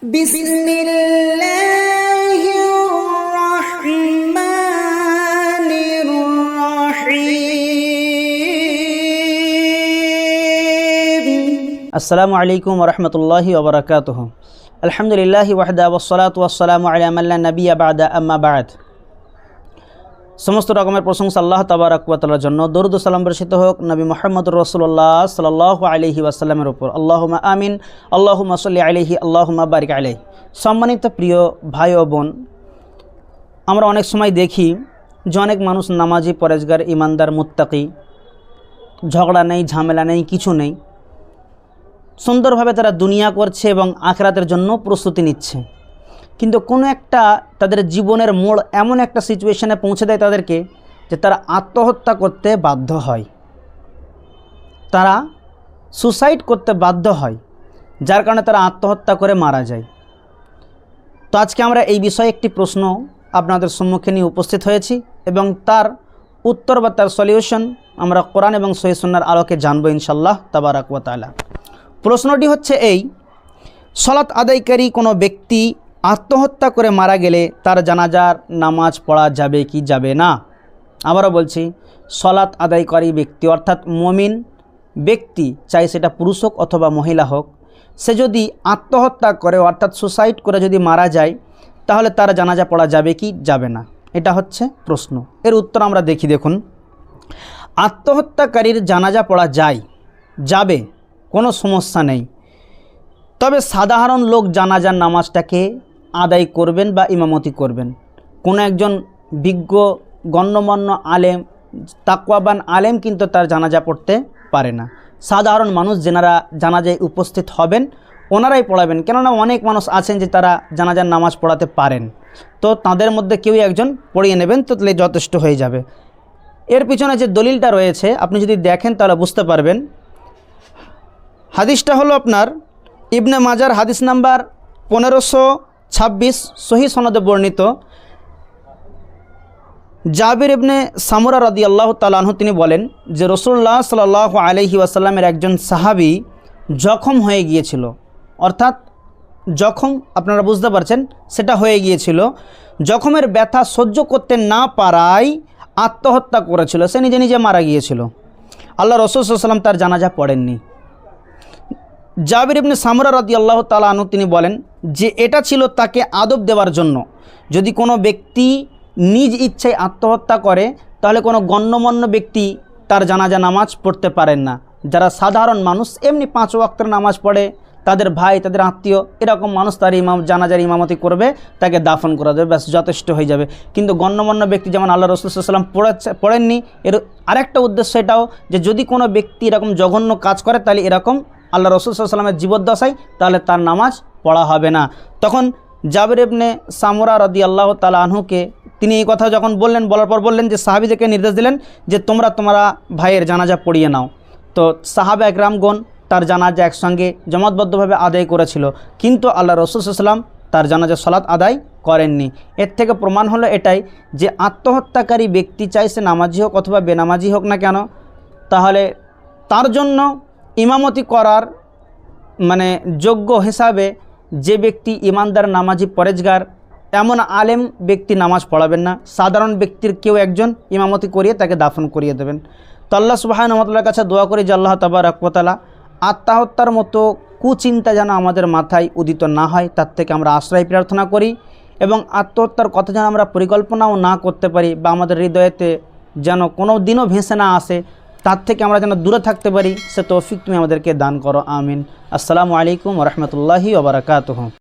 بسم الله الرحمن الرحيم السلام عليكم ورحمة الله وبركاته الحمد لله وحده والصلاة والسلام على من لا نبي بعد أما بعد সমস্ত রকমের প্রশংসা আল্লাহ তাবারাকাতার জন্য। দরুদ সালাম বর্ষিত হোক নবী মোহাম্মদ রসুল্লাহ সাল্লাহ আলহি ওয়াসাল্লামের উপর। আল্লাহুমা আমিন আল্লাহুমা সাল্লি আলহি আল্লাহুমা বারিক আলহি সম্মানিত প্রিয় ভাই ও বোন, আমরা অনেক সময় দেখি যে অনেক মানুষ নামাজি পরেজগার ইমানদার, মুত্তাকি, ঝগড়া নেই, ঝামেলা নেই, কিছু নেই। সুন্দরভাবে তারা দুনিয়া করছে এবং আখরাতের জন্য প্রস্তুতি নিচ্ছে। কিন্তু কোনো একটা তাদের জীবনের মোড় এমন একটা সিচুয়েশনে পৌঁছে দেয় তাদেরকে যে তারা আত্মহত্যা করতে বাধ্য হয়। তারা সুসাইড করতে বাধ্য হয়, যার কারণে তারা আত্মহত্যা করে মারা যায়। তো আজকে আমরা এই বিষয়ে একটি প্রশ্ন আপনাদের সম্মুখে নিয়ে উপস্থিত হয়েছি এবং তার উত্তর বা তার সলিউশন আমরা কোরআন এবং সহিসন্নার আলোকে জানব ইনশাল্লাহ তাবারাকালা প্রশ্নটি হচ্ছে এই, সলাৎ আদায়কারী কোনো ব্যক্তি আত্মহত্যা করে মারা গেলে তার জানাজার নামাজ পড়া যাবে কি যাবে না? আবারও বলছি, সলাৎ আদায়কারী ব্যক্তি অর্থাৎ মমিন ব্যক্তি চাই সেটা পুরুষ হোক অথবা মহিলা হোক, সে যদি আত্মহত্যা করে অর্থাৎ সুসাইড করে যদি মারা যায়, তাহলে তার জানাজা পড়া যাবে কি যাবে না? এটা হচ্ছে প্রশ্ন। এর উত্তর আমরা দেখি, দেখুন। আত্মহত্যাকারীর জানাজা পড়া যায়, যাবে, কোনো সমস্যা নেই। তবে সাধারণ লোক জানাজার নামাজটাকে আদায় করবেন বা ইমামতি করবেন। কোনো একজন বিজ্ঞ, গণ্যমান্য আলেম, তাকওয়াবান আলেম কিন্তু তার জানাজা পড়তে পারে না। সাধারণ মানুষ যেনারা জানাজায় উপস্থিত হবেন, ওনারাই পড়াবেন। কেননা অনেক মানুষ আছেন যে তারা জানাজার নামাজ পড়াতে পারেন। তো তাদের মধ্যে কেউই একজন পড়িয়ে নেবেন, তো তাহলে যথেষ্ট হয়ে যাবে। এর পিছনে যে দলিলটা রয়েছে, আপনি যদি দেখেন তাহলে বুঝতে পারবেন। হাদিসটা হলো আপনার, ইবনে মাজার হাদিস নাম্বার পনেরোশো ছাব্বিশ সহি সনদে বর্ণিত। জাবির ইবনে সামুরা রদি আল্লাহ তালাহু তিনি বলেন যে রসুল্লাহ সাল আলহি ওয়াসাল্লামের একজন সাহাবি জখম হয়ে গিয়েছিল। অর্থাৎ জখম, আপনারা বুঝতে পারছেন, সেটা হয়ে গিয়েছিল। জখমের ব্যথা সহ্য করতে না পারায় আত্মহত্যা করেছিল। সে নিজে নিজে মারা গিয়েছিল। আল্লাহ রসুল সাল্লাম তার জানাজা পড়েননি। জাবির ইবনে সামরা রাদি আল্লাহ তালানু তিনি বলেন যে এটা ছিল তাকে আদব দেওয়ার জন্য। যদি কোনো ব্যক্তি নিজ ইচ্ছায় আত্মহত্যা করে, তাহলে কোনো গণ্যমান্য ব্যক্তি তার জানাজা নামাজ পড়তে পারেন না। যারা সাধারণ মানুষ এমনি পাঁচ ওয়াক্তের নামাজ পড়ে, তাদের ভাই, তাদের আত্মীয়, এরকম মানুষ তার ইমাম, জানাজার ইমামতি করবে, তাকে দাফন করা যাবে, ব্যাস, যথেষ্ট হয়ে যাবে। কিন্তু গণ্যমান্য ব্যক্তি যেমন আল্লাহ রসুলাম পড়েছে, পড়েননি, এর আরেকটা উদ্দেশ্য এটাও যে যদি কোনো ব্যক্তি এরকম জঘন্য কাজ করে, তাহলে এরকম আল্লাহ রসুল সাল্লামের জীবদ্দশায়, তাহলে তার নামাজ পড়া হবে না। তখন জাবির ইবনে সামুরা রদি আল্লাহ তালা আনহুকে তিনি এই কথা যখন বললেন, বলার পর বললেন যে, সাহাবিদেরকে নির্দেশ দিলেন যে, তোমরা তোমরা ভাইয়ের জানাজা পড়িয়ে নাও। তো সাহাবা একরামগণ তার জানাজা একসঙ্গে জমাতবদ্ধভাবে আদায় করেছিল। কিন্তু আল্লাহ রসুল সাল্লাম তার জানাজা সলাৎ আদায় করেননি। এর থেকে প্রমাণ হলো এটাই যে, আত্মহত্যাকারী ব্যক্তি চাই সে নামাজি হোক অথবা বেনামাজি হোক না কেন, তাহলে তার জন্য ইমামতি করার মানে যোগ্য হিসাবে যে ব্যক্তি ইমানদার, নামাজি, পরেজগার, এমন আলেম ব্যক্তি নামাজ পড়াবেন না। সাধারণ ব্যক্তির কেউ একজন ইমামতি করিয়ে তাকে দাফন করিয়ে দেবেন। তো আল্লাহ সুবাহানমতাল্লার কাছে দোয়া করি যে আল্লাহ তাবার আকবতালা আত্মহত্যার মতো কুচিন্তা যেন আমাদের মাথায় উদিত না হয়, তার থেকে আমরা আশ্রয় প্রার্থনা করি এবং আত্মহত্যার কথা যেন আমরা পরিকল্পনাও না করতে পারি বা আমাদের হৃদয়েতে যেন কোনো দিনও ভেসে না আসে তার থেকে আমরা যেন দূরে থাকতে পারি, সে তৌফিক তুমি আমাদেরকে দান করো, আমিন। আসসালামু আলাইকুম রহমতুল্লাহি ওবরাকাতহ